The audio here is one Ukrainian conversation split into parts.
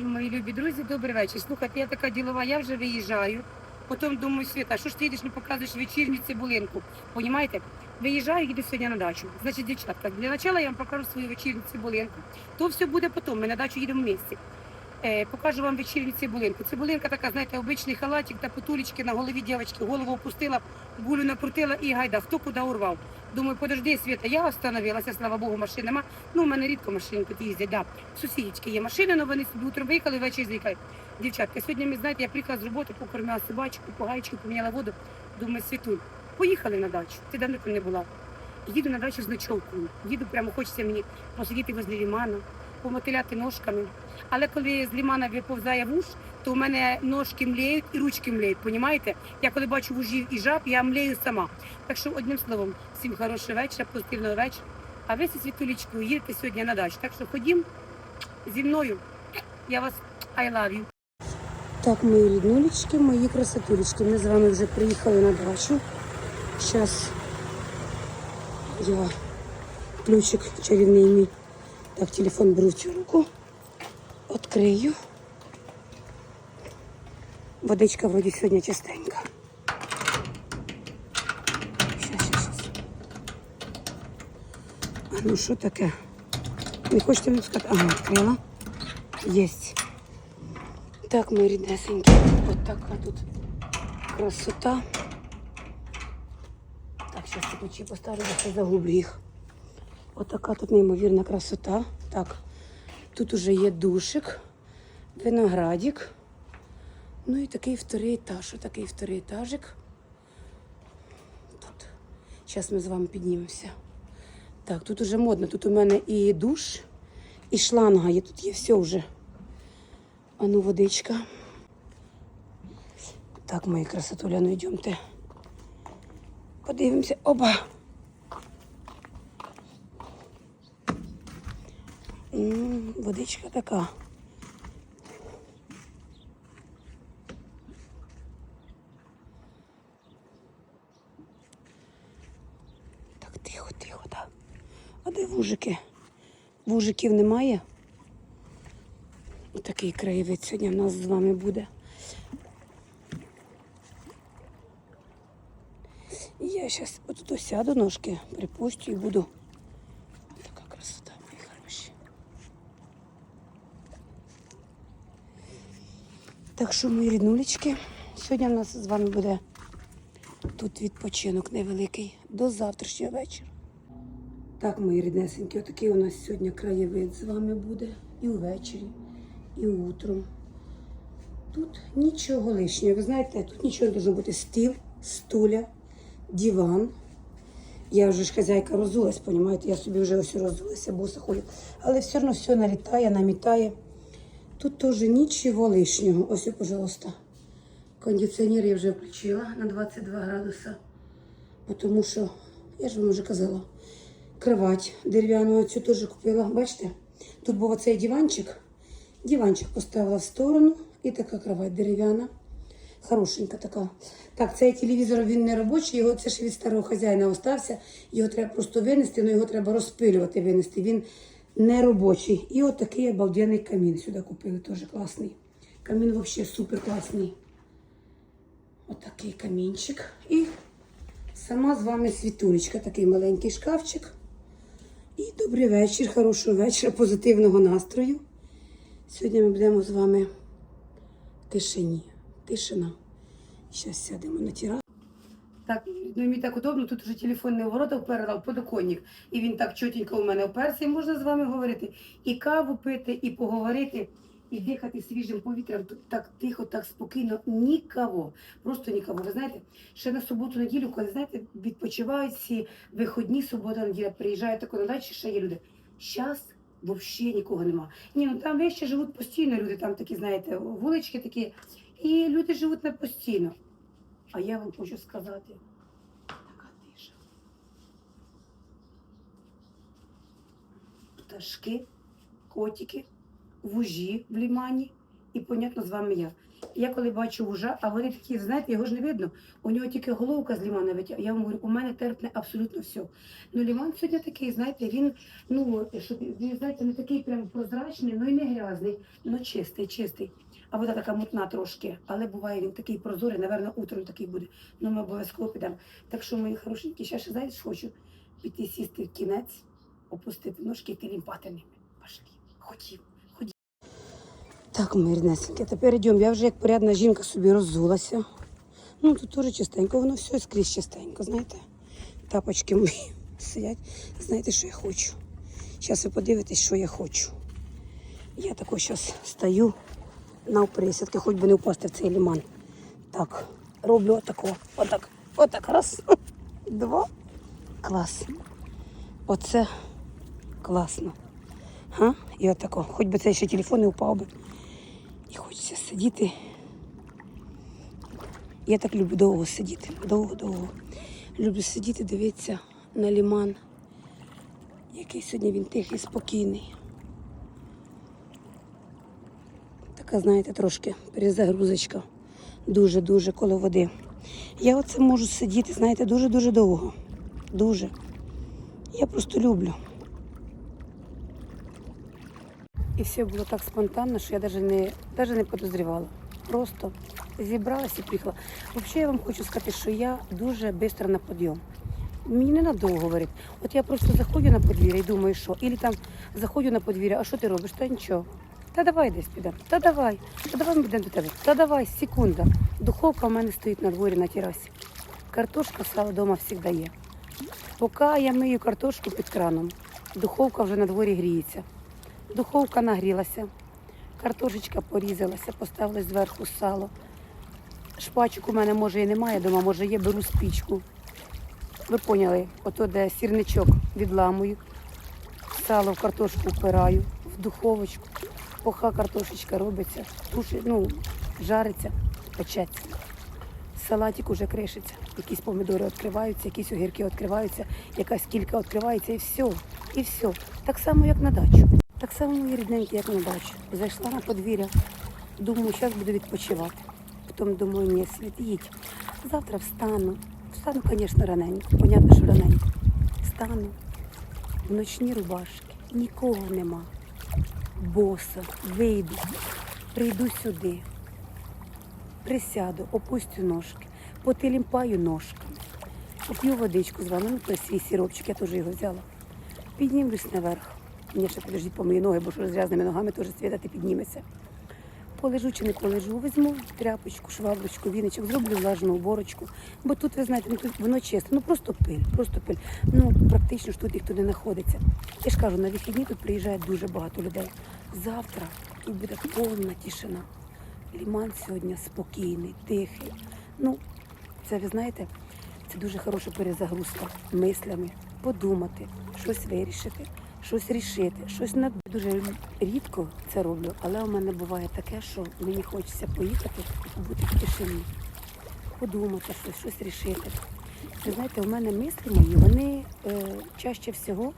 мої любі друзі, добрий вечір. Слухайте, я така ділова, я вже виїжджаю. Потім думаю, Світа, що ж ти їдеш, не показуєш вечірню цибулинку? Понімаєте? Виїжджаю, їду сьогодні на дачу. Значить, дівчатка, для начала я вам покажу свою вечірню цибулинку. То все буде потім, ми на дачу їдемо в місті. Е, покажу вам вечірню цибулинку. Цибулинка така, знаєте, обичний халатик та потулечки на голові дівчатки. Голову опустила, гулю накрутила і гайда, хто куди урвав. Думаю, подожди, Світа, я остановилася, слава Богу, машин нема. Ну, у мене рідко машини тут їздять, да. Сусідічки є машини, але вони собі утром виїхали, ввечері з'їхали. Дівчатка, сьогодні ми знаєте, я приїхала з роботи, покормила собачку, погаєчку, поміняла воду. Думаю, Світуль, поїхали на дачу. Ти давно не була. Їду на дачу з ночовкою. Їду прямо, хочеться мені посидіти возле ліману, помотиляти ножками. Але коли з лімана виповзає вуж, то у мене ножки млеють і ручки млеють, понімаєте? Я коли бачу вужів і жаб, я млею сама. Так що одним словом, всім хорошого вечора, позитивного вечора. А ви зі світулічкою їдете сьогодні на дачу. Так що ходім зі мною. Я вас I love you. Так, мої ріднулечки, мої красотулечки. Ми з вами вже приїхали на дачу. Зараз я ключик чарівний мій. Так, телефон беру в цю руку. Открию. Водичка вроді сьогодні чистенька. Щас, щас, щас. А ну що таке? Не хочете мені сказати? Ага, відкрила. Єсть. Так, мої ріднесенькі. От така тут красота. Так, зараз я ключі поставлю, бо це загублю їх. От така тут неймовірна красота. Так, тут уже є душик, виноградик. Ну і такий вторий етаж, отакий вторий етажик. Тут. Зараз ми з вами піднімемося. Так, тут уже модно. Тут у мене і душ, і шланга є. Тут є все вже. А ну, водичка. Так, мої красотуля, ну йдемте. Подивимося. Оба. Водичка така. Так, тихо, тихо, так. А де вужики? Вужиків немає? Такий краєвид сьогодні в нас з вами буде. І я зараз отут сяду ножки, припустю і буду. Така красота, мої хороші. Так що, мої ріднулечки, сьогодні в нас з вами буде тут відпочинок невеликий до завтрашнього вечора. Так, мої ріднесенькі, отакий у нас сьогодні краєвид з вами буде і увечері, і утром. Тут нічого лишнього. Ви знаєте, тут нічого не може бути. Стіл, стуля, диван. Я вже ж хазяйка розулась, понімаєте, я собі вже ось розулася, боса ходю. Але все одно все налітає, намітає. Тут теж нічого лишнього. Ось, пожалуйста. Кондиціонер я вже включила на 22 градуса. Тому що, я ж вам вже казала, кровать дерев'яну цю теж купила. Бачите? Тут був оцей диванчик. Диванчик поставила в сторону і така кровать дерев'яна. Хорошенька така. Так, цей телевізор він не робочий, його це ж від старого хазяїна остався. Його треба просто винести, але його треба розпилювати, винести. Він не робочий. І от такий обалденний камін сюди купили, теж класний. Камін взагалі супер класний. Отакий камінчик. І сама з вами світулечка, такий маленький шкафчик. І добрий вечір, хорошого вечора, позитивного настрою. Сьогодні ми будемо з вами в тишині. Тишина. Зараз сядемо на тіра. Так, ну мені так удобно, тут вже телефон не ворота в подоконник. І він так чотенько у мене вперся, і можна з вами говорити. І каву пити, і поговорити, і дихати свіжим повітрям. Так тихо, так спокійно. Нікого. Просто нікого. Ви знаєте, ще на суботу-неділю, коли знаєте, відпочивають всі виходні, субота, неділя, приїжджають тако на дачі, ще є люди. Щас взагалі нікого нема. Ні, ну там вещі живуть постійно, люди там такі, знаєте, вулички такі. І люди живуть не постійно. А я вам хочу сказати. Пташки, котики, вужі в лімані і, понятно, з вами я. Я коли бачу вужа, а вони такі, знаєте, його ж не видно. У нього тільки головка з лімана витягає. Я вам говорю, у мене терпне абсолютно все. Ну, ліман сьогодні такий, знаєте, він, ну, щоб, він, знаєте, не такий прям прозрачний, ну і не грязний, ну чистий, чистий. А вода така мутна трошки, але буває він такий прозорий, напевно, утром такий буде. Ну, ми обов'язково підемо. Так що, мої хорошенькі, ще ще знаєте, хочу піти сісти в кінець, опустити ножки і ти лімпати ними. Пошли. Хотів. Так, мої ріднесенькі, тепер йдемо. Я вже як порядна жінка собі роззулася. Ну, тут теж чистенько, воно все скрізь чистенько, знаєте. Тапочки мої сидять. Знаєте, що я хочу? Зараз ви подивитесь, що я хочу. Я тако зараз стою на присідки, хоч би не впасти в цей ліман. Так, роблю отако, отак, отак, раз, два. Клас. Оце класно. Га? І отако. Хоч би цей ще телефон не впав би. І хочеться сидіти. Я так люблю довго сидіти. Довго-довго. Люблю сидіти, дивитися на ліман. Який сьогодні він тихий, спокійний. Така, знаєте, трошки перезагрузочка. Дуже-дуже коло води. Я оце можу сидіти, знаєте, дуже-дуже довго. Дуже. Я просто люблю. І все було так спонтанно, що я навіть не, навіть не подозрівала. Просто зібралася і приїхала. Взагалі я вам хочу сказати, що я дуже швидко на підйом. Мені не надовго говорити. От я просто заходжу на подвір'я і думаю, що. Ілі там заходжу на подвір'я, а що ти робиш? Та нічого. Та давай десь підемо. Та давай. Та давай ми підемо до тебе. Та давай, секунда. Духовка в мене стоїть на дворі на терасі. Картошка сало вдома завжди є. Поки я мию картошку під краном, духовка вже на дворі гріється. Духовка нагрілася, картошечка порізалася, поставила зверху сало. Шпачок у мене може і немає вдома, може є, беру спічку. Ви поняли, ото де сірничок відламую, сало в картошку впираю, в духовочку, поки картошечка робиться, туши, ну, жариться, печеться. Салатик уже кришиться, якісь помідори відкриваються, якісь огірки відкриваються, якась кілька відкривається і все. І все. Так само, як на дачу. Так само мої рідненькі, як на дачу. Зайшла на подвір'я, думаю, зараз буду відпочивати. Потім думаю, ні, світ, їдь. Завтра встану. Встану, звісно, раненько. Понятно, що раненько. Встану в ночні рубашки. Нікого нема. Боса, вийду, прийду сюди присяду, опустю ножки, потилімпаю ножками, поп'ю водичку з вами, ну той свій сіропчик, я теж його взяла. Піднімлюсь наверх. Ні, ще подождіть по мої ноги, бо що з грязними ногами теж світати підніметься. Полежу чи не полежу, візьму тряпочку, шваброчку, віничок, зроблю влажну уборочку. Бо тут, ви знаєте, ну воно чисто, ну просто пиль, просто пиль. Ну практично ж тут ніхто не знаходиться. Я ж кажу, на вихідні тут приїжджає дуже багато людей. Завтра тут буде повна тишина. Ліман сьогодні спокійний, тихий. Ну, це ви знаєте, це дуже хороша перезагрузка мислями, подумати, щось вирішити, щось рішити, щось над дуже рідко це роблю, але у мене буває таке, що мені хочеться поїхати і побути в тишині, подумати щось, щось рішити. Ви знаєте, у мене мислі мої, вони е, чаще всього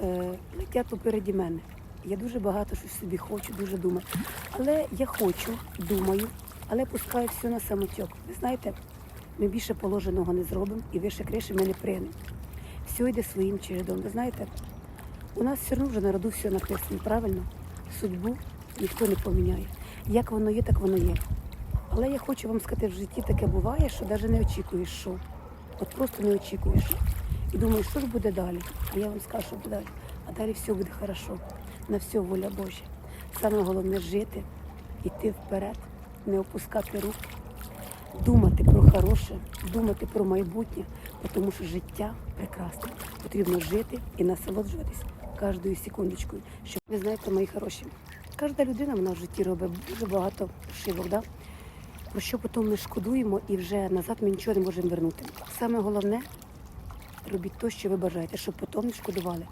е, летять попереді мене. Я дуже багато щось собі хочу, дуже думаю. Але я хочу, думаю, але пускаю все на самотек. Ви знаєте, ми більше положеного не зробимо і вище криші ми не приймемо. Все йде своїм чередом. Ви знаєте, у нас все одно вже на роду все написано, правильно? Судьбу ніхто не поміняє. Як воно є, так воно є. Але я хочу вам сказати, в житті таке буває, що навіть не очікуєш, що. От просто не очікуєш. І думаєш, що ж буде далі? А я вам скажу, що буде далі. А далі все буде хорошо. На все воля Божа. Саме головне жити, йти вперед, не опускати руки, думати про хороше, думати про майбутнє, тому що життя прекрасне. Потрібно жити і насолоджуватись кожною секундочкою. Що ви знаєте, мої хороші, кожна людина вона в житті робить дуже багато ошибок, да? про що потім ми шкодуємо і вже назад ми нічого не можемо вернути. Саме головне робіть те, що ви бажаєте, щоб потім не шкодували.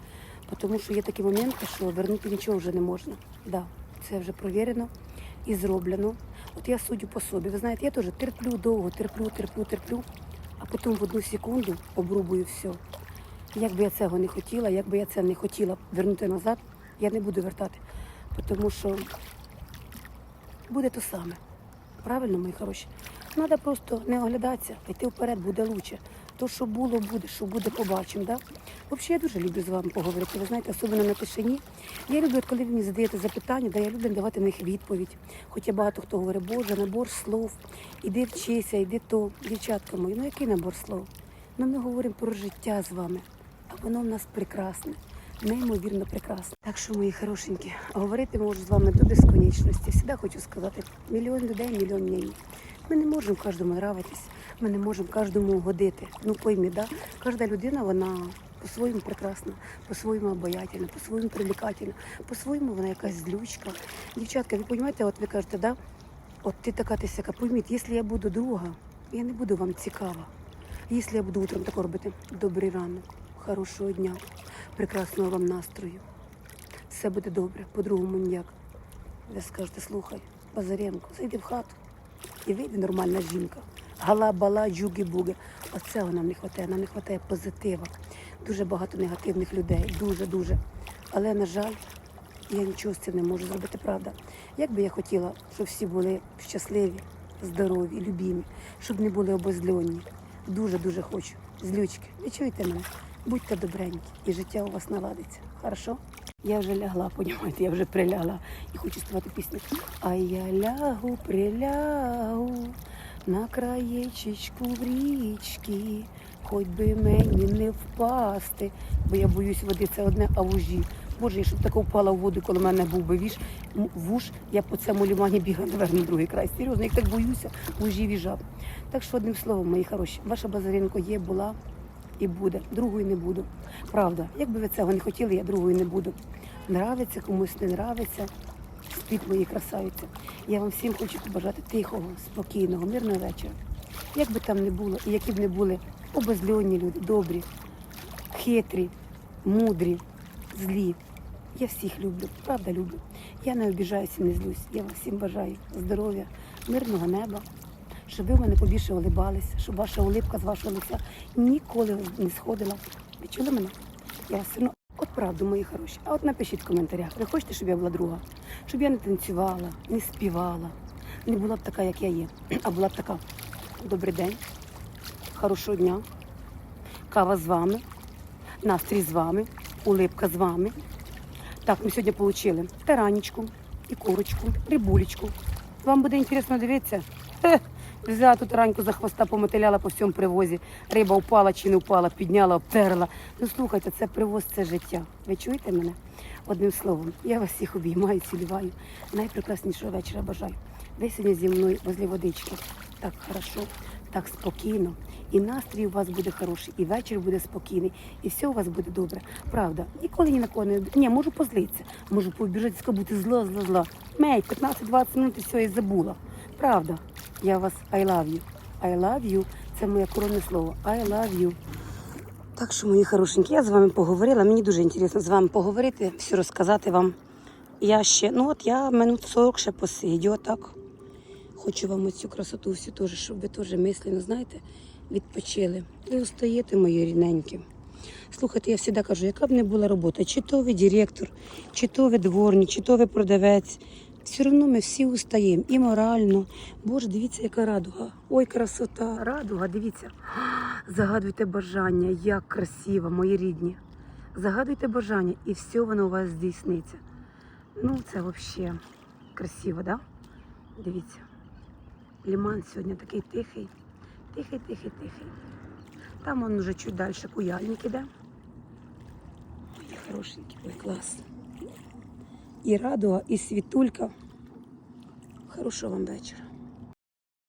Тому що є такі моменти, що вернути нічого вже не можна. Да, це вже провірено і зроблено. От я суддю по собі. Ви знаєте, я теж терплю довго, терплю, терплю, терплю, а потім в одну секунду обрубую все. Як би я цього не хотіла, як би я це не хотіла вернути назад, я не буду вертати. Тому що буде то саме. Правильно, мої хороші? Треба просто не оглядатися, йти вперед буде краще. То, що було, буде, що буде, побачимо. Да? Взагалі, я дуже люблю з вами поговорити. Ви знаєте, особливо на тишині. Я люблю, коли ви мені задаєте запитання, да, я люблю давати на них відповідь. Хоча багато хто говорить, Боже, набор слов, іди вчися, іди то. Дівчатка мої, ну який набор слов? Ну ми говоримо про життя з вами, воно в нас прекрасне, неймовірно прекрасне. Так що, мої хорошенькі, говорити можу з вами до безконечності. Всегда хочу сказати, мільйон людей, мільйон мнень. Ми не можемо кожному нравитись, ми не можемо кожному угодити. Ну поймі, да? кожна людина, вона по-своєму прекрасна, по-своєму обаятельна, по-своєму привлекательна, по-своєму вона якась злючка. Дівчатка, ви розумієте, от ви кажете, да? от ти така, ти сяка, пойміть, якщо я буду друга, я не буду вам цікава. Якщо я буду утром тако робити, добрий ранок, хорошого дня, прекрасного вам настрою. Все буде добре, по-другому ніяк. Ви скажете, слухай, Базаренко, зайди в хату і вийде нормальна жінка. Гала-бала, джуги-буги. Оцього нам не вистачає, нам не вистачає позитива. Дуже багато негативних людей, дуже-дуже. Але, на жаль, я нічого з цим не можу зробити, правда. Як би я хотіла, щоб всі були щасливі, здорові, любімі, щоб не були обозльонні. Дуже-дуже хочу. Злючки, ви чуєте мене? Будьте добренькі, і життя у вас наладиться. Хорошо? Я вже лягла, понімаєте, я вже прилягла і хочу співати пісню. А я лягу, прилягу на краєчечку в річки, хоч би мені не впасти, бо я боюсь води, це одне, а вужі. Боже, я щоб така впала в воду, коли в мене був би віж, вуж, я по цьому лімані бігла, наверное, на другий край. Серйозно, як так боюся, вужів і. Так що, одним словом, мої хороші, ваша Базаренко є, була і буде. Другої не буду. Правда, якби ви цього не хотіли, я другої не буду. Нравиться, комусь не нравиться. Спіть мої красавиці. Я вам всім хочу побажати тихого, спокійного, мирного вечора. Як би там не було, і які б не були обезльонні люди, добрі, хитрі, мудрі, злі. Я всіх люблю, правда люблю. Я не обіжаюся, не злюсь. Я вам всім бажаю здоров'я, мирного неба, щоб ви в мене побільше улибались, щоб ваша улипка з вашого лиця ніколи не сходила. Ви чули мене? Я вас одно От правду, мої хороші. А от напишіть в коментарях, ви хочете, щоб я була друга? Щоб я не танцювала, не співала, не була б така, як я є, а була б така. Добрий день, хорошого дня, кава з вами, настрій з вами, улипка з вами. Так, ми сьогодні отримали таранічку, і курочку, рибулечку. Вам буде інтересно дивитися? Хе, взяла тут раньку за хвоста, помотиляла по всьому привозі. Риба впала чи не впала, підняла, обтерла. Ну слухайте, це привоз, це життя. Ви чуєте мене? Одним словом, я вас всіх обіймаю, цілюваю. Найпрекраснішого вечора бажаю. Ви сьогодні зі мною возле водички. Так хорошо, так спокійно. І настрій у вас буде хороший, і вечір буде спокійний, і все у вас буде добре. Правда, ніколи ні на кого не Ні, можу позлитися, можу побіжати, зла, зла. Мей, 15-20 минут і все, і забула. Правда, я вас I love you. I love you – це моє коронне слово. I love you. Так що, мої хорошенькі, я з вами поговорила. Мені дуже інтересно з вами поговорити, все розказати вам. Я ще, ну от я минут 40 ще посидю, отак. Хочу вам оцю красоту всю теж, щоб ви теж мислено, знаєте, відпочили. Ви устаєте, мої рідненькі. Слухайте, я завжди кажу, яка б не була робота, чи то ви директор, чи то ви дворник, чи то ви продавець. Все одно ми всі устаємо і морально. Боже, дивіться, яка радуга. Ой, красота, радуга, дивіться. Загадуйте бажання, як красиво, мої рідні. Загадуйте бажання, і все воно у вас здійсниться. Ну, це взагалі красиво, да? Дивіться. Ліман сьогодні такий тихий, тихий, тихий, тихий. Там он уже чуть далі куяльник іде. Ой, хорошенький, ой, клас. І радуга, і світулька. Хорошого вам вечора.